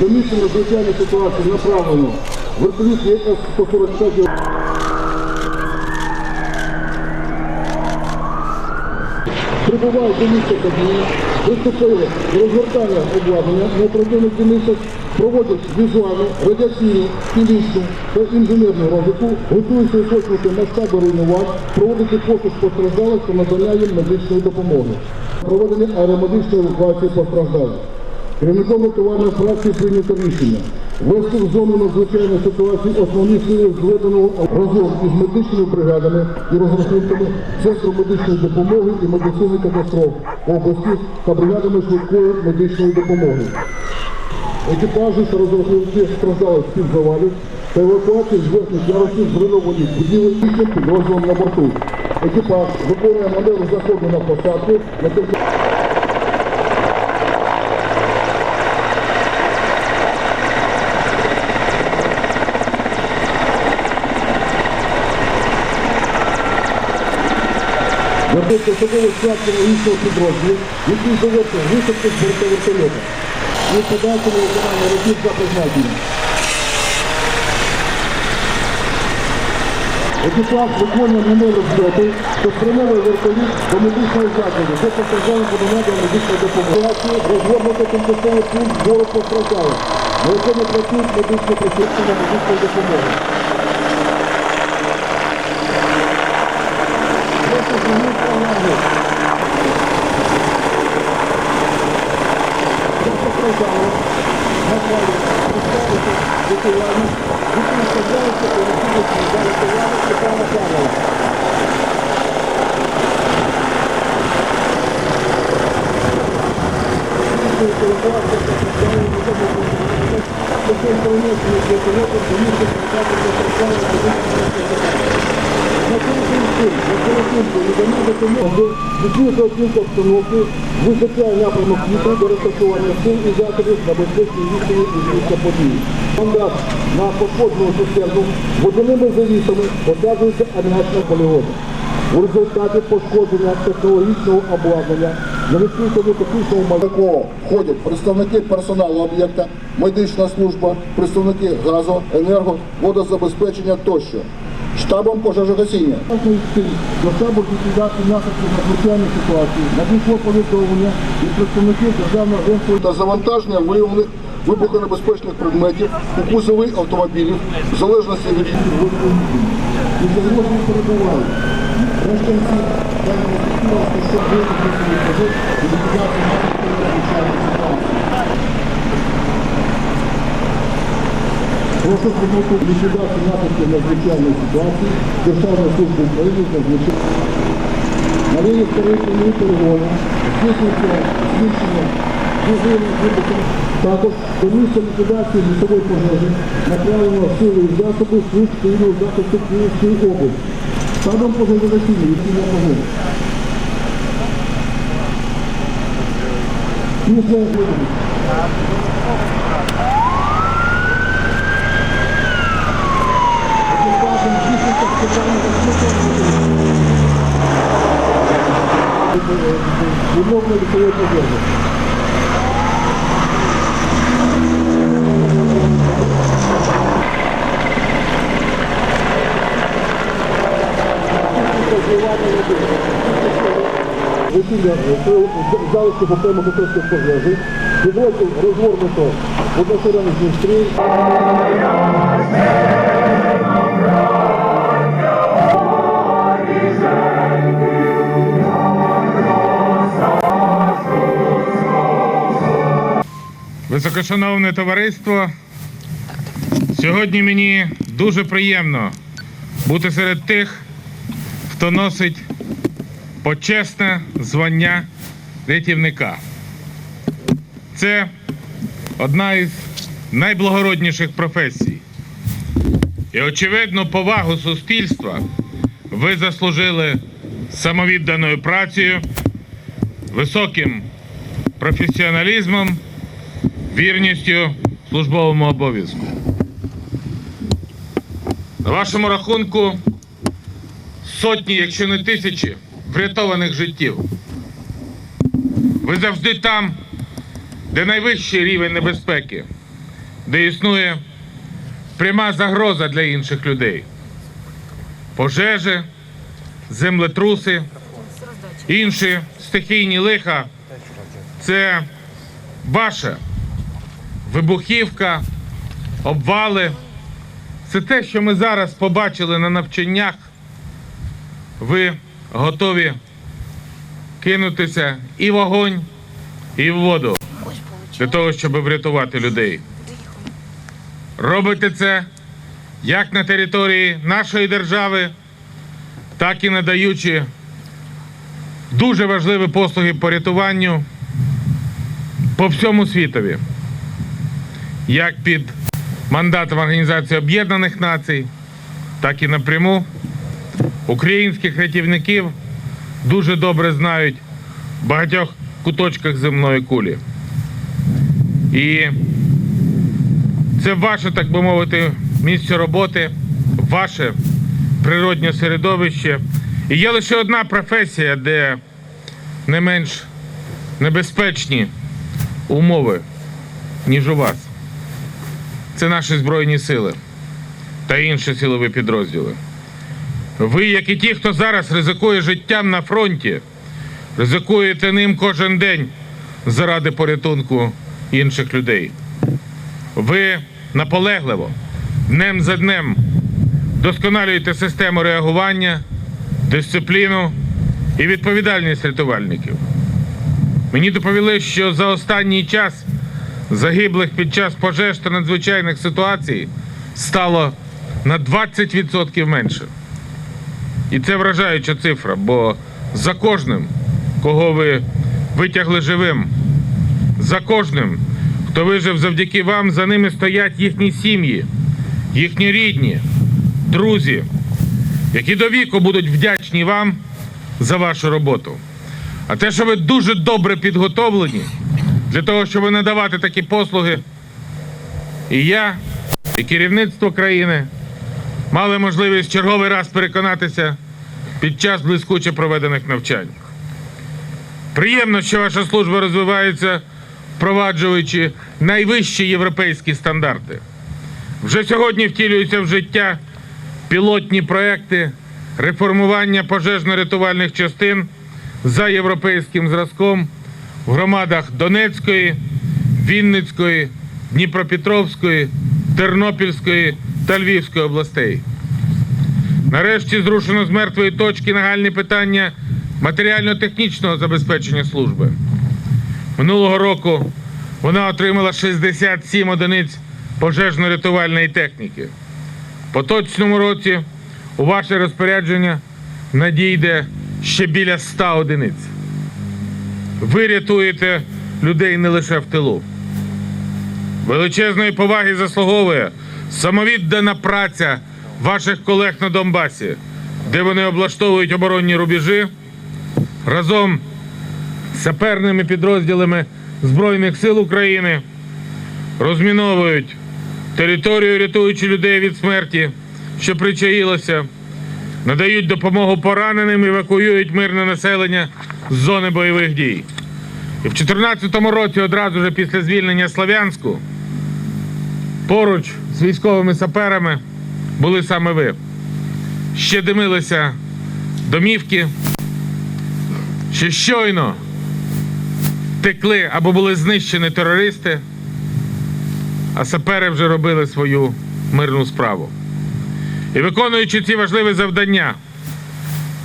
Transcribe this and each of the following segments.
До місця надзвичайної ситуації направлено вертоліт ЄС-145 прибувають до місця приступили до розгортання обладнання на оперативних дільницях, проводять візуальну, радіаційну, хімічну та інженерну розвитку, готуються уточнити масштаби руйнувань, проводити пошук постраждалих та надання їм медичної допомоги. Проведення аеромедичної евакуації постраждалих. Керівником рятувальної фракції прийнято рішення ввести в зону надзвичайної ситуації основні сили зведеного разом із медичними бригадами і розрахунками Центру медичної допомоги і медицини катастроф області та бригадами швидкої медичної допомоги. Екіпажі та розрахунки страждали під завалів та евакуації з верхніх ярусів зруйнованих будівель їхнім підрозділом на борту. Екіпаж виконує маневр заходу на посадку на території Вернути особовий склад іншого підрозділу, який завершив висадку з вертольота. І подальшому виконання робіт за призначенням. Екіпаж виконує маневр зльоту, що спрямовує вертоліт до медичного закладу, де постраждали надана медична допомога. Розгорнути тимчасовий пункт збору постраждалих, на якому працюють медичні працівники на медичної допомоги. Це постраждало. На праві представити лікування, які вставляються у рахунок за лікування Степана Павлова. Відсутня оцінка обстановки, визначає напрямок вітру до розташування сил і засобів на безпечній відстані від місця події. Мандат на пошкоджену цистерну водяними завісами показується авіаційна полігону. У результаті пошкодження технологічного обладнання на відкритому технічному малякова входять представники персоналу об'єкта, медична служба, представники газу, енерго, водозабезпечення тощо. Штабом пожежогасіння. До штабу ліквідації наслідків надзвичайної ситуації надійшло повідомлення від представників державного агентства та завантаження виявлених вибухонебезпечних предметів у кузови автомобілів в залежності від і загрозні перебувають. Мешканці даного суспільства, що виявили пожеж і ліквідацію наслідків надзвичайної ситуації. Прошу звернути ліквідацію наслідків надзвичайної ситуації Державної служби України з надзвичайної. На рівні старої перегону здійснюється збільшення можливих вибухів. Також до ліквідації лісової пожежі направлено сили і засоби служб захисту Київської області. Штабом пожежогасіння відсіння пожежі. Після залишки окремо Петровських пожежі. Підрозділ розгорнуто в одноширенних Дністрі. Високошановне товариство, сьогодні мені дуже приємно бути серед тих, хто носить почесне звання рятівника. Це одна із найблагородніших професій. І, очевидно, повагу суспільства ви заслужили самовідданою працею, високим професіоналізмом вірністю службовому обов'язку. На вашому рахунку сотні, якщо не тисячі, врятованих життів. Ви завжди там, де найвищий рівень небезпеки. де існує пряма загроза для інших людей. Пожежі, землетруси, інші стихійні лиха це ваше вибухівка, обвали. Це те, що ми зараз побачили на навчаннях. Ви готові кинутися і в вогонь, і в воду для того, щоб врятувати людей. Робите це як на території нашої держави, так і надаючи дуже важливі послуги по рятуванню по всьому світові, як під мандатом Організації Об'єднаних Націй, так і напряму. Українських рятівників дуже добре знають в багатьох куточках земної кулі. І це ваше, так би мовити, місце роботи, ваше природнє середовище. І є лише одна професія, де не менш небезпечні умови, ніж у вас. Це наші Збройні сили та інші силові підрозділи. Ви, як і ті, хто зараз ризикує життям на фронті, ризикуєте ним кожен день заради порятунку інших людей. Ви наполегливо, днем за днем досконалюєте систему реагування, дисципліну і відповідальність рятувальників. Мені доповіли, що за останній час загиблих під час пожеж та надзвичайних ситуацій стало на 20% менше. І це вражаюча цифра, бо за кожним, кого ви витягли живим, за кожним, хто вижив завдяки вам, за ними стоять їхні сім'ї, їхні рідні, друзі, які до віку будуть вдячні вам за вашу роботу. А те, що ви дуже добре підготовлені для того, щоб надавати такі послуги, і я, і керівництво країни мали можливість черговий раз переконатися під час блискуче проведених навчань. Приємно, що ваша служба розвивається, впроваджуючи найвищі європейські стандарти. Вже сьогодні втілюються в життя пілотні проекти реформування пожежно-рятувальних частин за європейським зразком в громадах Донецької, Вінницької, Дніпропетровської, Тернопільської та Львівської областей. Нарешті зрушено з мертвої точки нагальне питання матеріально-технічного забезпечення служби. Минулого року вона отримала 67 одиниць пожежно-рятувальної техніки. В поточному році у ваше розпорядження надійде ще біля 100 одиниць. Ви рятуєте людей не лише в тилу. Величезної поваги заслуговує самовіддана праця ваших колег на Донбасі, де вони облаштовують оборонні рубежі разом з саперними підрозділами Збройних сил України, розміновують територію, рятуючи людей від смерті, що причаїлося, надають допомогу пораненим, евакуюють мирне населення з зони бойових дій. І в 2014 році, одразу ж після звільнення Слов'янську, поруч з військовими саперами були саме ви. Ще димилися домівки, ще щойно текли або були знищені терористи, а сапери вже робили свою мирну справу. І виконуючи ці важливі завдання,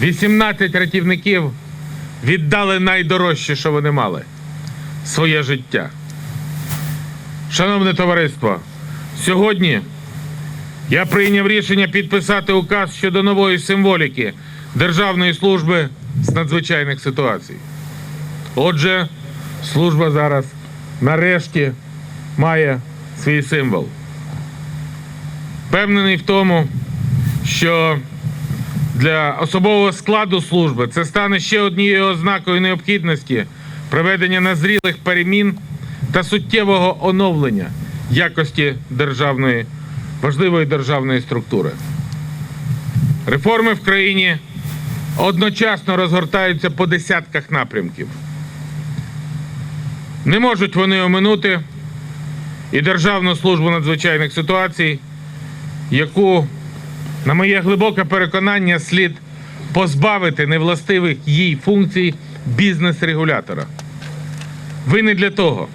18 рятівників віддали найдорожче, що вони мали своє життя. Шановне товариство, сьогодні я прийняв рішення підписати указ щодо нової символіки Державної служби з надзвичайних ситуацій. Отже, служба зараз нарешті має свій символ. Впевнений в тому, що для особового складу служби це стане ще однією ознакою необхідності проведення назрілих перемін та суттєвого оновлення якості державної важливої державної структури. Реформи в країні одночасно розгортаються по десятках напрямків. Не можуть вони оминути і Державну службу надзвичайних ситуацій, яку, на моє глибоке переконання, слід позбавити невластивих їй функцій бізнес-регулятора. Ви не для того.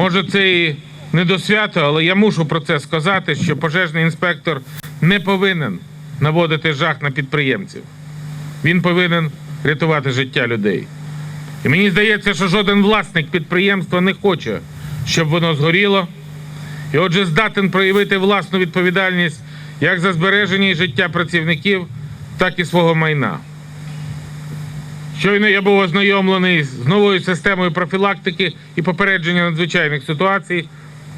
Може, це і не до свято, але я мушу про це сказати, що пожежний інспектор не повинен наводити жах на підприємців. Він повинен рятувати життя людей. І мені здається, що жоден власник підприємства не хоче, щоб воно згоріло, і отже, здатен проявити власну відповідальність як за збереження життя працівників, так і свого майна. Щойно я був ознайомлений з новою системою профілактики і попередження надзвичайних ситуацій,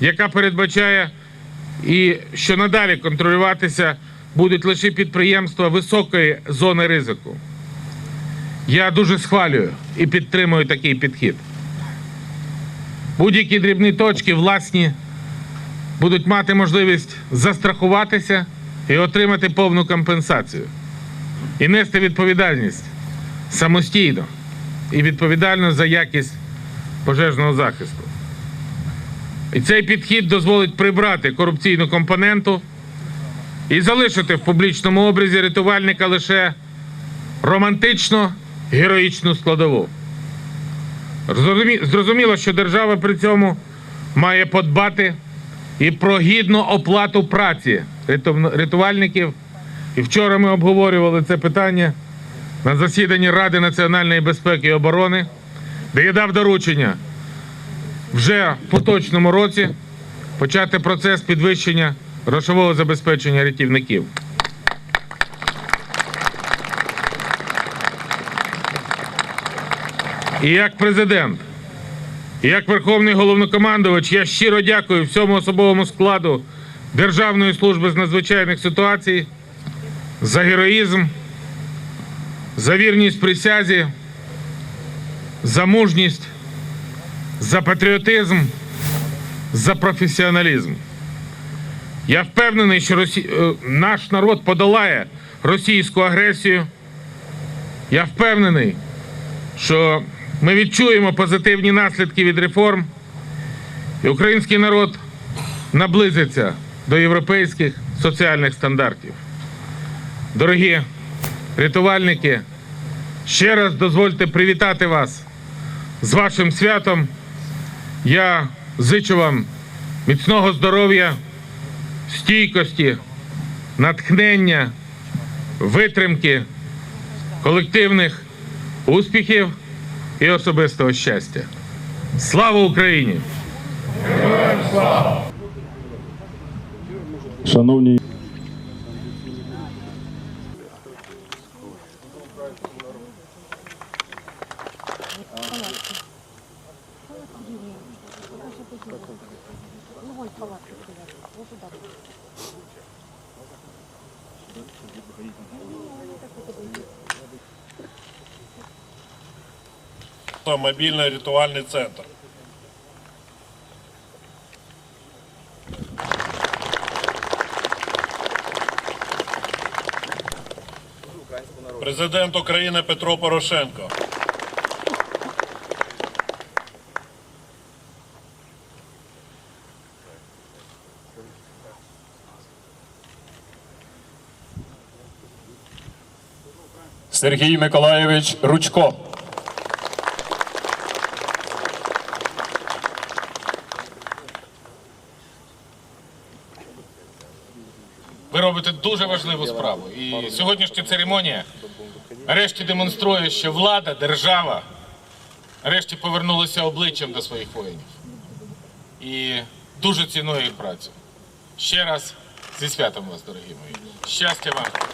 яка передбачає і що надалі контролюватися будуть лише підприємства високої зони ризику. Я дуже схвалюю і підтримую такий підхід. Будь-які дрібні точки власні будуть мати можливість застрахуватися і отримати повну компенсацію, і нести відповідальність самостійно і відповідально за якість пожежного захисту. І цей підхід дозволить прибрати корупційну компоненту і залишити в публічному образі рятувальника лише романтично героїчну складову. Зрозуміло, що держава при цьому має подбати і про гідну оплату праці рятувальників. І вчора ми обговорювали це питання на засіданні Ради національної безпеки і оборони, де я дав доручення вже в поточному році почати процес підвищення грошового забезпечення рятівників. І як президент, і як Верховний головнокомандувач, я щиро дякую всьому особовому складу Державної служби з надзвичайних ситуацій за героїзм, за вірність присязі, за мужність, за патріотизм, за професіоналізм. Я впевнений, що Росі... е, наш народ подолає російську агресію. Я впевнений, що ми відчуємо позитивні наслідки від реформ, і український народ наблизиться до європейських соціальних стандартів. Дорогі рятувальники, ще раз дозвольте привітати вас з вашим святом. Я зичу вам міцного здоров'я, стійкості, натхнення, витримки, колективних успіхів і особистого щастя. Слава Україні! Шановні мобільний рятувальний центр. Президент України Петро Порошенко. Сергій Миколайович Ручко. Ви робите дуже важливу справу. І сьогоднішня церемонія нарешті демонструє, що влада, держава нарешті повернулися обличчям до своїх воїнів. І дуже ціную їх працю. Ще раз зі святом вас, дорогі мої. Щастя вам!